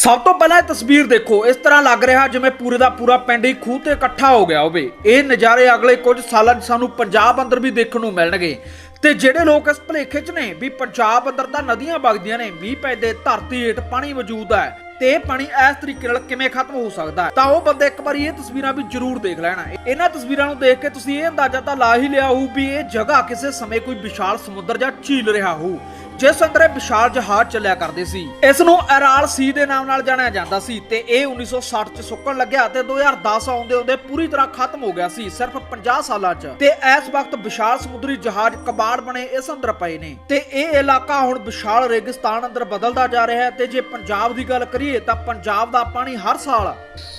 ਸਭ ਤੋਂ ਪਹਿਲਾਂ ਇਹ ਤਸਵੀਰ ਦੇਖੋ, ਇਸ ਤਰ੍ਹਾਂ ਲੱਗ ਰਿਹਾ ਜਿਵੇਂ ਪੂਰੇ ਦਾ ਪੂਰਾ ਪਿੰਡ ਹੀ ਖੂਹ ਤੇ ਇਕੱਠਾ ਹੋ ਗਿਆ ਹੋਵੇ। ਇਹ ਨਜ਼ਾਰੇ ਅਗਲੇ ਕੁਝ ਸਾਲਾਂ 'ਚ ਸਾਨੂੰ ਪੰਜਾਬ ਅੰਦਰ ਵੀ ਦੇਖਣ ਨੂੰ ਮਿਲਣਗੇ। ਤੇ ਜਿਹੜੇ ਲੋਕ ਇਸ ਭਲੇਖੇ 'ਚ ਨੇ ਵੀ ਪੰਜਾਬ ਅੰਦਰ ਤਾਂ ਨਦੀਆਂ ਵਗਦੀਆਂ ਨੇ, ਮੀਂਹ ਪੈਂਦੇ, ਧਰਤੀ ਹੇਠ ਪਾਣੀ ਮੌਜੂਦ ਹੈ, ਤੇ ਪਾਣੀ ਇਸ ਤਰੀਕੇ ਨਾਲ ਕਿਵੇਂ ਖਤਮ ਹੋ ਸਕਦਾ ਹੈ? ਤਾਂ ਉਹ ਬੰਦੇ ਇੱਕ ਵਾਰੀ ਇਹ ਤਸਵੀਰਾਂ ਵੀ ਜ਼ਰੂਰ ਦੇਖ ਲੈਣਾ। ਇਹਨਾਂ ਤਸਵੀਰਾਂ ਨੂੰ ਦੇਖ ਕੇ ਤੁਸੀਂ ਇਹ ਅੰਦਾਜ਼ਾ ਤਾਂ ਲਾ ਹੀ ਲਿਆ ਹੋਊ ਵੀ ਇਹ ਜਗ੍ਹਾ ਕਿਸੇ ਸਮੇਂ ਕੋਈ ਵਿਸ਼ਾਲ ਸਮੁੰਦਰ ਜਾਂ ਝੀਲ ਰਿਹਾ ਹੋਊ। ਜਿਸ ਅੰਦਰ ਇਹ ਵਿਸ਼ਾਲ ਜਹਾਜ਼ ਚੱਲਿਆ ਕਰਦੇ ਸੀ। ਇਸ ਨੂੰ ਅਰਾਲ ਸੀ ਦੇ ਨਾਮ ਨਾਲ ਜਾਣਿਆ ਜਾਂਦਾ ਸੀ ਤੇ ਇਹ 1960 ਚ ਸੁੱਕਣ ਲੱਗਿਆ ਤੇ 2010 ਆਉਂਦੇ ਆਉਂਦੇ ਪੂਰੀ ਤਰ੍ਹਾਂ ਖਤਮ ਹੋ ਗਿਆ ਸੀ ਸਿਰਫ 50 ਸਾਲਾਂ ਚ। ਤੇ ਇਸ ਵਕਤ ਵਿਸ਼ਾਲ ਸਮੁੰਦਰੀ ਜਹਾਜ਼ ਕਬਾੜ ਬਣੇ ਇਸ ਅੰਦਰ ਪਏ ਨੇ। ਤੇ ਇਹ ਇਲਾਕਾ ਹੁਣ ਵਿਸ਼ਾਲ ਰੇਗਿਸਤਾਨ ਅੰਦਰ ਬਦਲਦਾ ਜਾ ਰਿਹਾ ਹੈ ਤੇ ਜੇ ਪੰਜਾਬ ਦੀ ਗੱਲ ਕਰੀਏ ਤਾਂ ਪੰਜਾਬ ਦਾ ਪਾਣੀ ਹਰ ਸਾਲ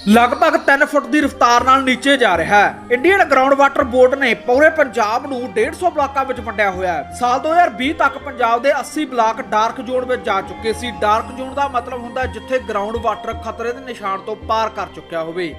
ਲਗਭਗ 3 ਫੁੱਟ ਦੀ ਰਫ਼ਤਾਰ ਨਾਲ ਨੀਚੇ ਜਾ ਰਿਹਾ ਹੈ। ਇੰਡੀਅਨ ਗਰਾਊਂਡ ਵਾਟਰ ਬੋਰਡ ਨੇ ਪੂਰੇ ਪੰਜਾਬ ਨੂੰ 150 ਬਲਾਕਾਂ ਵਿੱਚ ਵੰਡਿਆ ਹੋਇਆ ਹੈ। ਸਾਲ 2020 ਤੱਕ ਪੰਜਾਬ ਦੇ 80 ਬਲਾਕ ਡਾਰਕ ਜ਼ੋਨ ਵਿੱਚ ਜਾ ਚੁੱਕੇ ਸੀ। ਡਾਰਕ ਜ਼ੋਨ ਦਾ ਮਤਲਬ ਹੁੰਦਾ ਜਿੱਥੇ ਗਰਾਊਂਡ ਵਾਟਰ ਖਤਰੇ ਦੇ ਨਿਸ਼ਾਨ ਤੋਂ ਪਾਰ ਕਰ ਚੁੱਕਿਆ ਹੋਵੇ।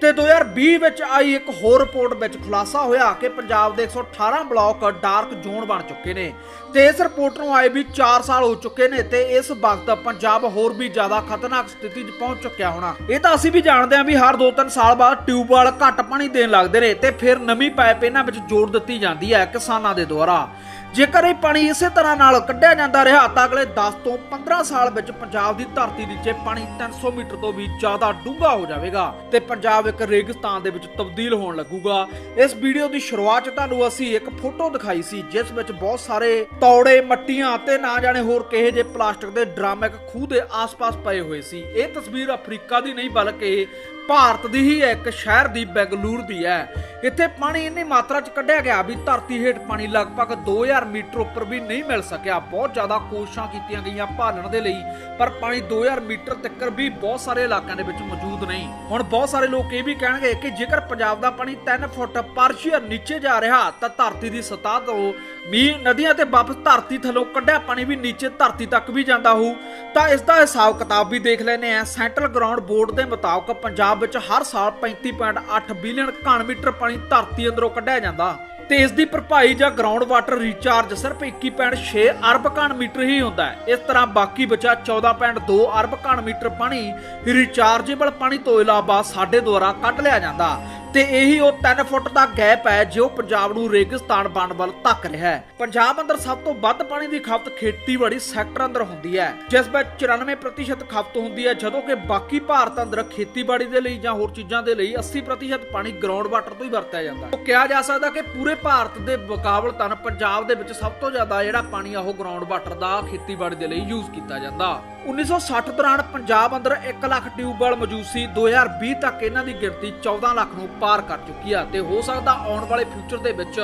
ਤੇ 2020 ਵਿੱਚ ਆਈ ਇੱਕ ਹੋਰ ਰਿਪੋਰਟ ਵਿੱਚ ਖੁਲਾਸਾ ਹੋਇਆ ਕਿ ਪੰਜਾਬ ਦੇ 118 ਬਲਾਕ ਡਾਰਕ ਜ਼ੋਨ ਬਣ ਚੁੱਕੇ ਨੇ। ਤੇ ਇਸ ਰਿਪੋਰਟ ਨੂੰ ਆਏ ਵੀ 4 ਸਾਲ ਹੋ ਚੁੱਕੇ ਨੇ ਤੇ ਇਸ ਵਕਤ ਪੰਜਾਬ ਹੋਰ ਵੀ ਜ਼ਿਆਦਾ ਖਤਰਨਾਕ ਸਥਿਤੀ 'ਚ ਪਹੁੰਚ ਚੁੱਕਿਆ ਹੋਣਾ। ਇਹ ਤਾਂ ਅਸੀਂ ਵੀ ਜਾਣਦੇ ਹਾਂ ਵੀ ਹਰ 2-3 ਸਾਲ ਬਾਅਦ ਟਿਊਬਵੈਲ ਘੱਟ ਪਾਣੀ ਦੇਣ ਲੱਗਦੇ ਨੇ ਤੇ ਫਿਰ ਨਵੀਂ ਪਾਈਪ ਇਹਨਾਂ ਵਿੱਚ ਜੋੜ ਦਿੱਤੀ ਜਾਂਦੀ ਹੈ ਕਿਸਾਨਾਂ ਦੇ ਦੁਆਰਾ। ਜੇਕਰ ਇਹ ਪਾਣੀ ਇਸੇ ਤਰ੍ਹਾਂ ਨਾਲ ਕੱਢਿਆ ਜਾਂਦਾ ਰਿਹਾ, ਤਾਂ ਅਗਲੇ 10 ਤੋਂ 15 ਸਾਲ ਵਿੱਚ ਪੰਜਾਬ ਦੀ ਧਰਤੀ ਨੀਚੇ ਪਾਣੀ 300 ਮੀਟਰ ਤੋਂ ਵੀ ਜ਼ਿਆਦਾ ਡੂੰਘਾ ਹੋ ਜਾਵੇਗਾ ਤੇ ਪੰਜਾਬ ਇੱਕ ਰੇਗਿਸਤਾਨ ਦੇ ਵਿੱਚ ਤਬਦੀਲ ਹੋਣ ਲੱਗੂਗਾ। ਇਸ ਵੀਡੀਓ ਦੀ ਸ਼ੁਰੂਆਤ 'ਚ ਤੁਹਾਨੂੰ ਅਸੀਂ ਇੱਕ ਫੋਟੋ ਦਿਖਾਈ ਸੀ, ਜਿਸ ਵਿੱਚ ਬਹੁਤ ਸਾਰੇ ਤੌੜੇ, ਮੱਟੀਆਂ ਤੇ ਨਾ ਜਾਣੇ ਹੋਰ ਕਿਹੇ ਜੇ ਪਲਾਸਟਿਕ ਦੇ ਡਰਮ ਇੱਕ ਖੂਹ ਦੇ ਆਸ-ਪਾਸ ਪਏ ਹੋਏ ਸੀ। ਇਹ ਤਸਵੀਰ ਅਫਰੀਕਾ ਦੀ ਨਹੀਂ, ਬਲਕਿ ਭਾਰਤ ਦੀ ਹੀ ਇੱਕ ਸ਼ਹਿਰ ਦੀ, ਬੈਂਗਲੂਰ ਦੀ ਹੈ। ਇੱਥੇ ਪਾਣੀ ਇੰਨੀ ਮਾਤਰਾ 'ਚ ਕੱਢਿਆ ਗਿਆ ਵੀ ਧਰਤੀ ਹੇਠ ਪਾਣੀ ਲਗਭਗ 2000 ਮੀਟਰ ਉੱਪਰ ਵੀ ਨਹੀਂ ਮਿਲ ਸਕਿਆ। ਬਹੁਤ ਜ਼ਿਆਦਾ ਕੋਸ਼ਿਸ਼ਾਂ ਕੀਤੀਆਂ ਗਈਆਂ ਭਾਲਣ ਦੇ ਲਈ, ਪਰ ਪਾਣੀ 2000 ਮੀਟਰ ਤੱਕ ਵੀ ਬਹੁਤ ਸਾਰੇ ਇਲਾਕਿਆਂ ਦੇ ਵਿੱਚ ਮੌਜੂਦ ਨਹੀਂ। ਹੁਣ ਬਹੁਤ ਸਾਰੇ ਲੋਕ ਇਹ ਵੀ ਕਹਿਣਗੇ ਕਿ ਜੇਕਰ ਪੰਜਾਬ ਦਾ ਪਾਣੀ 3 ਫੁੱਟ ਪਾਰਸ਼ੀਅਰ ਨੀਚੇ ਜਾ ਰਿਹਾ, ਤਾਂ ਧਰਤੀ ਦੀ ਸਤਹ ਤੋਂ ਮੀਂਹ ਨਦੀਆਂ ਤੇ ਵਾਪਸ ਧਰਤੀ ਥੱਲੋਂ ਕੱਢਿਆ ਪਾਣੀ ਵੀ ਨੀਚੇ ਧਰਤੀ ਤੱਕ ਵੀ ਜਾਂਦਾ ਹੋਊ। ਤਾਂ ਇਸ ਦਾ ਹਿਸਾਬ ਕਿਤਾਬ ਵੀ ਦੇਖ ਲੈਨੇ ਆ ਸੈਂਟਰਲ ਗਰਾਊਂਡ ਬੋਰਡ ਦੇ ਮੁਤਾਬਕ ਪੰਜਾਬ ਵਿੱਚ ਹਰ ਸਾਲ 35.8 ਬਿਲੀਅਨ ਘਣ ਮੀਟਰ ਪਾਣੀ ਧਰਤੀ ਅੰਦਰੋਂ ਕੱਢਿਆ ਜਾਂਦਾ। ਤੇ ਇਸ ਦੀ ਭਰਪਾਈ ਜਾਂ ਗਰਾਊਂਡ ਵਾਟਰ ਰੀਚਾਰਜ ਸਿਰਫ 21.6 ਅਰਬ ਘਣ ਮੀਟਰ ਹੀ ਹੁੰਦਾ ਹੈ। ਇਸ ਤਰ੍ਹਾਂ ਬਾਕੀ ਬਚਾ 14.2 ਅਰਬ ਘਣ ਮੀਟਰ ਪਾਣੀ ਰੀਚਾਰਜੇਬਲ ਪਾਣੀ ਤੋਂ ਇਲਾਵਾ ਸਾਡੇ ਦੁਆਰਾ ਕੱਢ ਲਿਆ ਜਾਂਦਾ। ਤੇ ਇਹੀ ਉਹ 3 ਫੁੱਟ ਦਾ ਗੈਪ ਹੈ ਜੋ ਪੰਜਾਬ ਨੂੰ ਰੇਗਿਸਤਾਨ ਬਣਨ ਵੱਲ ਧੱਕ ਰਿਹਾ ਹੈ। ਪੰਜਾਬ ਅੰਦਰ ਸਭ ਤੋਂ ਵੱਧ ਪਾਣੀ ਦੀ ਖਪਤ ਖੇਤੀਬਾੜੀ ਸੈਕਟਰ ਅੰਦਰ ਹੁੰਦੀ ਹੈ, ਜਿਸ ਵਿੱਚ 94% ਖਪਤ ਹੁੰਦੀ ਹੈ, ਜਦੋਂ ਕਿ ਬਾਕੀ ਭਾਰਤ ਅੰਦਰ ਖੇਤੀਬਾੜੀ ਦੇ ਲਈ ਜਾਂ ਹੋਰ ਚੀਜ਼ਾਂ ਦੇ ਲਈ 80% ਪਾਣੀ ਗਰਾਊਂਡ ਵਾਟਰ ਤੋਂ ਹੀ ਵਰਤਿਆ ਜਾਂਦਾ ਹੈ। ਉਹ ਕਿਹਾ ਜਾ ਸਕਦਾ ਕਿ ਪੂਰੇ ਭਾਰਤ ਦੇ ਮੁਕਾਬਲਤਨ ਪੰਜਾਬ ਦੇ ਵਿੱਚ ਸਭ ਤੋਂ ਜ਼ਿਆਦਾ ਜਿਹੜਾ ਪਾਣੀ ਆ ਉਹ ਗਰਾਊਂਡ ਵਾਟਰ ਦਾ ਖੇਤੀਬਾੜੀ ਦੇ ਲਈ ਯੂਜ਼ ਕੀਤਾ ਜਾਂਦਾ। 1960 ਦੌਰਾਨ ਪੰਜਾਬ ਅੰਦਰ 1 ਲੱਖ ਟਿਊਬਵੈਲ ਮੌਜੂਦ ਸੀ। 2020 ਤੱਕ ਇਹਨਾਂ ਦੀ ਗਿਣਤੀ 14 ਲੱਖ ਨੂੰ ਪਾਰ ਕਰ ਚੁੱਕੀ ਆ ਤੇ ਹੋ ਸਕਦਾ ਆਉਣ ਵਾਲੇ ਫਿਊਚਰ ਦੇ ਵਿੱਚ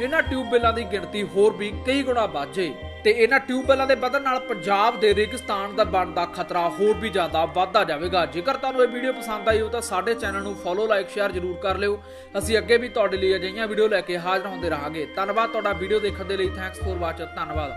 ਇਹਨਾਂ ਟਿਊਬਵੈਲਾਂ ਦੀ ਗਿਣਤੀ ਹੋਰ ਵੀ ਕਈ ਗੁਣਾ ਵੱਧ ਜੇ। ਤੇ ਇਹਨਾਂ ਟਿਊਬਵੈਲਾਂ ਦੇ ਵਧਣ ਨਾਲ ਪੰਜਾਬ ਦੇ ਰੇਗਿਸਤਾਨ ਦਾ ਬਣਨ ਦਾ ਖਤਰਾ ਹੋਰ ਵੀ ਜ਼ਿਆਦਾ ਵੱਧਦਾ ਜਾਵੇਗਾ। ਜੇਕਰ ਤੁਹਾਨੂੰ ਇਹ ਵੀਡੀਓ ਪਸੰਦ ਆਈ ਹੋ ਤਾਂ ਸਾਡੇ ਚੈਨਲ ਨੂੰ ਫੋਲੋ ਲਾਈਕ ਸ਼ੇਅਰ ਜ਼ਰੂਰ ਕਰ ਲਿਓ। ਅਸੀਂ ਅੱਗੇ ਵੀ ਤੁਹਾਡੇ ਲਈ ਅਜਿਹੀਆਂ ਵੀਡੀਓ ਲੈ ਕੇ ਹਾਜ਼ਰ ਹੁੰਦੇ ਰਹਾਂਗੇ। ਧੰਨਵਾਦ, ਤੁਹਾਡਾ ਵੀਡੀਓ ਦੇਖਣ ਦੇ ਲਈ। ਥੈਂਕਸ ਫੋਰ ਵਾਚਿੰਗ ਧੰਨਵਾਦ।